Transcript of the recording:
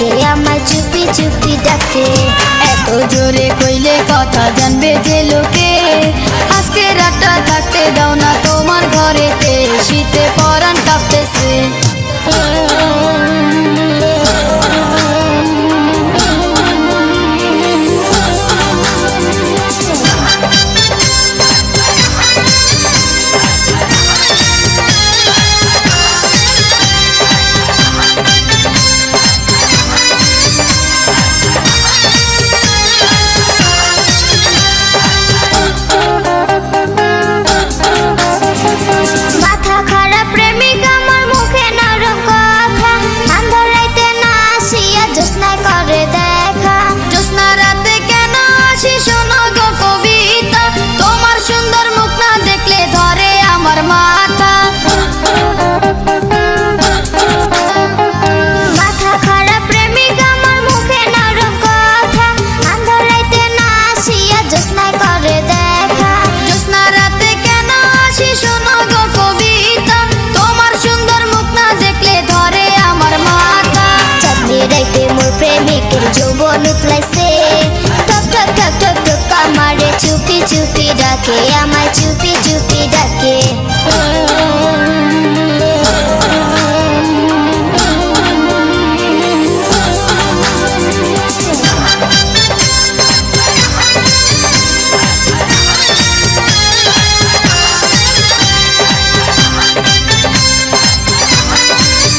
ডাকে। আমায় চুপি চুপি ডাকে। এত জোরে কইলে কথা জানবে প্রেমিকের যৌবন উতলাইছে টক টক টক টক টক আমারে চুপি চুপি ডাকে